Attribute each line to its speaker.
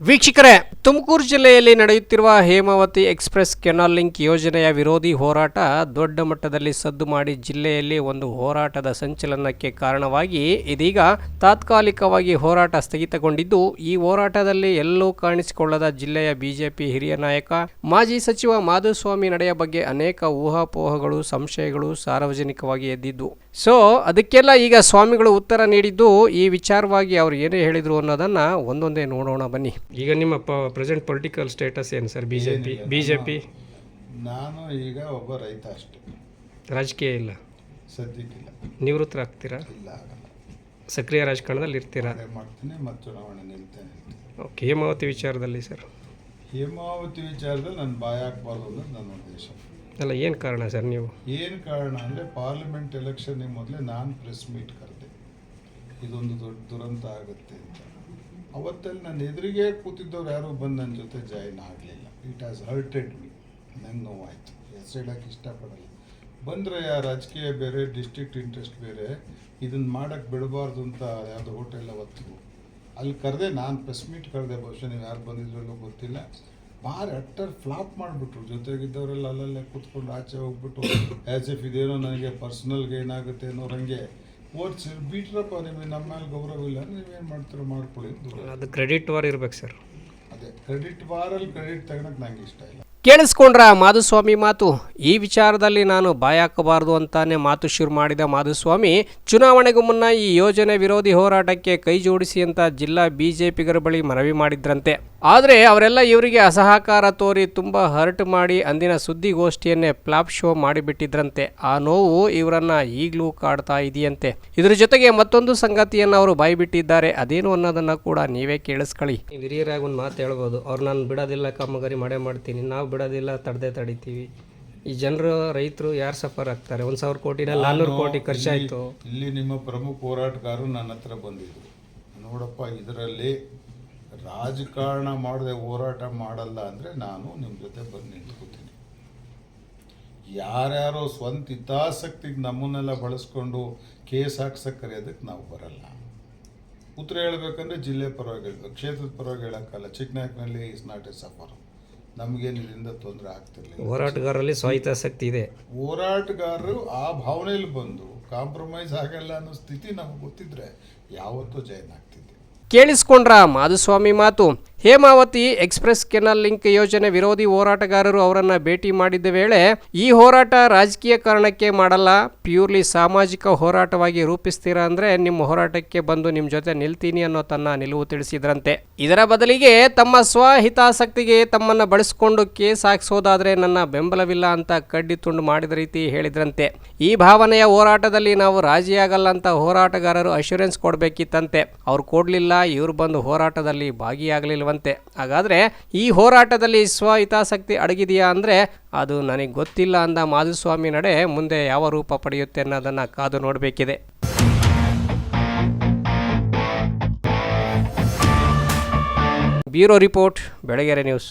Speaker 1: ವೀಕ್ಷಕರೇ, ತುಮಕೂರು ಜಿಲ್ಲೆಯಲ್ಲಿ ನಡೆಯುತ್ತಿರುವ ಹೇಮಾವತಿ ಎಕ್ಸ್ಪ್ರೆಸ್ ಕೆನಾಲ್ ಲಿಂಕ್ ಯೋಜನೆಯ ವಿರೋಧಿ ಹೋರಾಟ ದೊಡ್ಡ ಮಟ್ಟದಲ್ಲಿ ಸದ್ದು ಮಾಡಿ ಜಿಲ್ಲೆಯಲ್ಲಿ ಒಂದು ಹೋರಾಟದ ಸಂಚಲನಕ್ಕೆ ಕಾರಣವಾಗಿ ಇದೀಗ ತಾತ್ಕಾಲಿಕವಾಗಿ ಹೋರಾಟ ಸ್ಥಗಿತಗೊಂಡಿದ್ದು, ಈ ಹೋರಾಟದಲ್ಲಿ ಎಲ್ಲೂ ಕಾಣಿಸಿಕೊಳ್ಳದ ಜಿಲ್ಲೆಯ ಬಿಜೆಪಿ ಹಿರಿಯ ನಾಯಕ, ಮಾಜಿ ಸಚಿವ ಮಾಧುಸ್ವಾಮಿ ನಡೆಯ ಬಗ್ಗೆ ಅನೇಕ ಊಹಾಪೋಹಗಳು, ಸಂಶಯಗಳು ಸಾರ್ವಜನಿಕವಾಗಿ ಎದ್ದಿದ್ದು. ಸೊ, ಅದಕ್ಕೆಲ್ಲ ಈಗ ಸ್ವಾಮಿಗಳು ಉತ್ತರ ನೀಡಿದ್ದು, ಈ ವಿಚಾರವಾಗಿ ಅವರು ಏನೇ ಹೇಳಿದರು ಅನ್ನೋದನ್ನ ಒಂದೊಂದೇ ನೋಡೋಣ ಬನ್ನಿ. ಈಗ ನಿಮ್ಮ ಪ್ರೆಸೆಂಟ್ ಪೊಲಿಟಿಕಲ್ ಸ್ಟೇಟಸ್ ಏನು ಸರ್ ಬಿಜೆಪಿ ಬಿಜೆಪಿ
Speaker 2: ನಾನು ಈಗ ಒಬ್ಬ ರೈತ ಅಷ್ಟೇ.
Speaker 1: ರಾಜಕೀಯ ಇಲ್ಲ?
Speaker 2: ಸದ್ಯಕ್ಕಿಲ್ಲ
Speaker 1: ನಿವೃತ್ತರಾಗ್ತೀರಾ
Speaker 2: ಇಲ್ಲ ಆಗಲ್ಲ.
Speaker 1: ಸಕ್ರಿಯ ರಾಜಕಾರಣದಲ್ಲಿ ಇರ್ತೀರಾ?
Speaker 2: ಅದೇ ಮಾಡ್ತೀನಿ ಮತ್ತು ಚುನಾವಣೆ ನಿಲ್ತೇನೆ
Speaker 1: ಓಕೆ ಹೇಮಾವತಿ ವಿಚಾರದಲ್ಲಿ ಸರ್
Speaker 2: ಹೇಮಾವತಿ ವಿಚಾರದಲ್ಲಿ ನಾನು ಬಾಯ ಹಾಕ್ಬಾರ್ದು ಅನ್ನೋದು ನನ್ನ ಉದ್ದೇಶ.
Speaker 1: ಅಲ್ಲ ಏನು ಕಾರಣ ಸರ್ ನೀವು?
Speaker 2: ಏನು ಕಾರಣ ಅಂದರೆ ಪಾರ್ಲಿಮೆಂಟ್ ಎಲೆಕ್ಷನ್ಗೆ ಮೊದಲೇ ನಾನು ಪ್ರೆಸ್ ಮೀಟ್ ಕರೆದೆ. ಇದೊಂದು ದೊಡ್ಡ ದುರಂತ ಆಗುತ್ತೆ ಅಂತ. ಅವತ್ತಲ್ಲಿ ನನ್ನ ಎದುರಿಗೆ ಕೂತಿದ್ದವ್ರು ಯಾರೂ ಬಂದು ನನ್ನ ಜೊತೆ ಜಾಯಿನ್ ಆಗಲಿಲ್ಲ. ಇಟ್ ಹ್ಯಾಸ್ ಹರ್ಟೆಡ್ ಮಿ ನಂಗೆ ನೋವಾಯಿತು. ಹೆಸರು ಹೇಳೋಕ್ಕೆ ಇಷ್ಟಪಡಲ್ಲ. ಬಂದರೆ ಆ ರಾಜಕೀಯ ಬೇರೆ ಡಿಸ್ಟ್ರಿಕ್ಟ್ ಇಂಟ್ರೆಸ್ಟ್ ಬೇರೆ ಇದನ್ನು ಮಾಡೋಕ್ಕೆ ಬಿಡಬಾರ್ದು ಅಂತ ಯಾವುದೋ ಹೋಟೆಲ್ ಅವತ್ತು ಅಲ್ಲಿ ಕರೆದೆ, ನಾನು ಪ್ರೆಸ್ ಮೀಟ್ ಕರೆದೆ, ಬಹುಶಃ ನೀವು ಯಾರು ಬಂದಿದ್ರಲ್ಲೋ ಗೊತ್ತಿಲ್ಲ. ಭಾರಿ ಅಟ್ಟರ್ ಫ್ಲಾಪ್ ಮಾಡಿಬಿಟ್ರು. ಜೊತೆಗಿದ್ದವರೆಲ್ಲ ಅಲ್ಲಲ್ಲೇ ಕೂತ್ಕೊಂಡು ಆಚೆ ಹೋಗ್ಬಿಟ್ಟು ಆ್ಯಸ್ ಇಫ್ ಇದೇನೋ ನನಗೆ ಪರ್ಸ್ನಲ್ಗೆ ಏನಾಗುತ್ತೆ ಅನ್ನೋ ಹಂಗೆ ಓದಿಸಿ ಬಿಟ್ರಪ್ಪ ನಿಮಗೆ ನಮ್ಮ ಮೇಲೆ ಗೌರವ ಇಲ್ಲ ನೀವೇನು ಮಾಡ್ತೀರೋ ಮಾಡ್ಕೊಳ್ಳಿ
Speaker 1: ಅದು ಕ್ರೆಡಿಟ್ ವಾರ್ ಇರ್ಬೇಕು ಸರ್
Speaker 2: ಅದೇ ಕ್ರೆಡಿಟ್ ವಾರಲ್ಲಿ ಕ್ರೆಡಿಟ್ ತಗೊಳಕ್ಕೆ ನಂಗೆ ಇಷ್ಟ ಇಲ್ಲ.
Speaker 1: ಕೇಳಿಸ್ಕೊಂಡ್ರ ಮಾಧುಸ್ವಾಮಿ ಮಾತು. ಈ ವಿಚಾರದಲ್ಲಿ ನಾನು ಬಾಯಾಕಬಾರದು ಅಂತಾನೆ ಮಾತು ಶುರು ಮಾಡಿದ ಮಾಧುಸ್ವಾಮಿ, ಚುನಾವಣೆಗೂ ಮುನ್ನ ಈ ಯೋಜನೆ ವಿರೋಧಿ ಹೋರಾಟಕ್ಕೆ ಕೈ ಜೋಡಿಸಿ ಅಂತ ಜಿಲ್ಲಾ ಬಿಜೆಪಿಗರ ಬಳಿ ಮನವಿ ಮಾಡಿದ್ರಂತೆ. ಆದರೆ ಅವರೆಲ್ಲ ಇವರಿಗೆ ಅಸಹಕಾರ ತೋರಿ ತುಂಬ ಹರ್ಟ್ ಮಾಡಿ ಅಂದಿನ ಸುದ್ದಿಗೋಷ್ಠಿಯನ್ನೇ ಫ್ಲಾಪ್ ಶೋ ಮಾಡಿಬಿಟ್ಟಿದ್ರಂತೆ. ಆ ನೋವು ಇವರನ್ನ ಈಗಲೂ ಕಾಡ್ತಾ ಇದೆಯಂತೆ. ಇದರ ಜೊತೆಗೆ ಮತ್ತೊಂದು ಸಂಗತಿಯನ್ನು ಅವರು ಬಾಯ್ಬಿಟ್ಟಿದ್ದಾರೆ. ಅದೇನು ಅನ್ನೋದನ್ನ ಕೂಡ ನೀವೇ ಕೇಳಿಸ್ಕೊಳ್ಳಿ. ಹಿರಿಯರಾಗಿ ಒಂದು ಮಾತು ಹೇಳ್ಬೋದು. ಅವ್ರು ನಾನು ಬಿಡೋದಿಲ್ಲ ಕಾಮಗಾರಿ ಮಾಡೇ ಮಾಡ್ತೀನಿ. ನಾವು ಬಿಡೋದಿಲ್ಲ ತಡದೆ ತಡಿತೀವಿ. ಈ ಜನರು ರೈತರು ಯಾರು ಸಫರ್ ಆಗ್ತಾರೆ? ಒಂದು ಸಾವಿರ ಕೋಟಿನಲ್ಲಿ ನಾನ್ನೂರು ಕೋಟಿ ಖರ್ಚಾಯಿತು
Speaker 2: ಇಲ್ಲಿ ನಿಮ್ಮ ಪ್ರಮುಖ ಹೋರಾಟಗಾರರು ನನ್ನ ಹತ್ರ ಬಂದಿದ್ರು. ನೋಡಪ್ಪ ಇದರಲ್ಲಿ ರಾಜಕಾರಣ ಮಾಡದೆ ಹೋರಾಟ ಮಾಡಲ್ಲ ಅಂದರೆ ನಾನು ನಿಮ್ಮ ಜೊತೆ ಬಂದು ನಿಂತ್ಕೋತೀನಿ. ಯಾರ್ಯಾರೋ ಸ್ವಂತ ಹಿತಾಸಕ್ತಿಗೆ ನಮ್ಮನ್ನೆಲ್ಲ ಬಳಸ್ಕೊಂಡು ಕೇಸ್ ಹಾಕ್ಸಕ್ಕೆ ಕರೆಯೋದಕ್ಕೆ ನಾವು ಬರಲ್ಲ. ಉತ್ತರ ಹೇಳ್ಬೇಕಂದ್ರೆ ಜಿಲ್ಲೆ ಪರವಾಗಿ ಹೇಳ್ಬೇಕು. ಕ್ಷೇತ್ರದ ಪರವಾಗಿ ಹೇಳೋಕ್ಕಲ್ಲ ಚಿಕ್ಕನಾಯಕನಲ್ಲಿ ಇಸ್ ನಾಟ್ ಎ ಸಫರ್ ನಮಗೇನು ಇದರಿಂದ ತೊಂದರೆ ಆಗ್ತಿರಲಿಲ್ಲ.
Speaker 1: ಹೋರಾಟಗಾರರಲ್ಲಿ ಸ್ವಾಹಿತಾಸಕ್ತಿ ಇದೆ.
Speaker 2: ಹೋರಾಟಗಾರರು ಆ ಭಾವನೆಯಲ್ಲಿ ಬಂದು ಕಾಂಪ್ರಮೈಸ್ ಆಗಲ್ಲ ಅನ್ನೋ ಸ್ಥಿತಿ ನಮ್ಗೆ ಗೊತ್ತಿದ್ರೆ ಯಾವತ್ತೂ ಜಯನ್ ಆಗ್ತಿದ್ದೆ
Speaker 1: ಕೇಳಿಸ್ಕೊಂಡ್ರ ಮಾಧುಸ್ವಾಮಿ ಮಾತು? ಹೇಮಾವತಿ ಎಕ್ಸ್ಪ್ರೆಸ್ ಕೆನಲ್ ಲಿಂಕ್ ಯೋಜನೆ ವಿರೋಧಿ ಹೋರಾಟಗಾರರು ಅವರನ್ನು ಭೇಟಿ ಮಾಡಿದ್ದ ವೇಳೆ, ಈ ಹೋರಾಟ ರಾಜಕೀಯ ಕಾರಣಕ್ಕೆ ಮಾಡಲ್ಲ, ಪ್ಯೂರ್ಲಿ ಸಾಮಾಜಿಕ ಹೋರಾಟವಾಗಿ ರೂಪಿಸ್ತೀರಾ ಅಂದ್ರೆ ನಿಮ್ಮ ಹೋರಾಟಕ್ಕೆ ಬಂದು ನಿಮ್ಮ ಜೊತೆ ನಿಲ್ತೀನಿ ಅನ್ನೋ ತನ್ನ ನಿಲುವು ತಿಳಿಸಿದ್ರಂತೆ. ಇದರ ಬದಲಿಗೆ ತಮ್ಮ ಸ್ವಹಿತಾಸಕ್ತಿಗೆ ತಮ್ಮನ್ನ ಬಳಸಿಕೊಂಡು ಕೇಸ್ ಹಾಕ್ಸೋದಾದ್ರೆ ನನ್ನ ಬೆಂಬಲವಿಲ್ಲ ಅಂತ ಕಡ್ಡಿ ತುಂಡು ಮಾಡಿದ ರೀತಿ ಹೇಳಿದ್ರಂತೆ. ಈ ಭಾವನೆಯ ಹೋರಾಟದಲ್ಲಿ ನಾವು ರಾಜಿಯಾಗಲ್ಲ ಅಂತ ಹೋರಾಟಗಾರರು ಅಶ್ಯೂರೆನ್ಸ್ ಕೊಡಬೇಕಿತ್ತಂತೆ. ಅವ್ರು ಕೊಡಲಿಲ್ಲ, ಇವ್ರು ಬಂದು ಹೋರಾಟದಲ್ಲಿ ಭಾಗಿಯಾಗಲಿಲ್ವಂತೆ. ಹಾಗಾದರೆ ಈ ಹೋರಾಟದಲ್ಲಿ ಸ್ವಹಿತಾಸಕ್ತಿ ಅಡಗಿದೆಯಾ ಅಂದರೆ ಅದು ನನಗೆ ಗೊತ್ತಿಲ್ಲ ಅಂದ ಮಾಧುಸ್ವಾಮಿ ನಡೆ ಮುಂದೆ ಯಾವ ರೂಪ ಪಡೆಯುತ್ತೆ ಅನ್ನೋದನ್ನು ಕಾದು ನೋಡಬೇಕಿದೆ. Bureau report, Belagere news.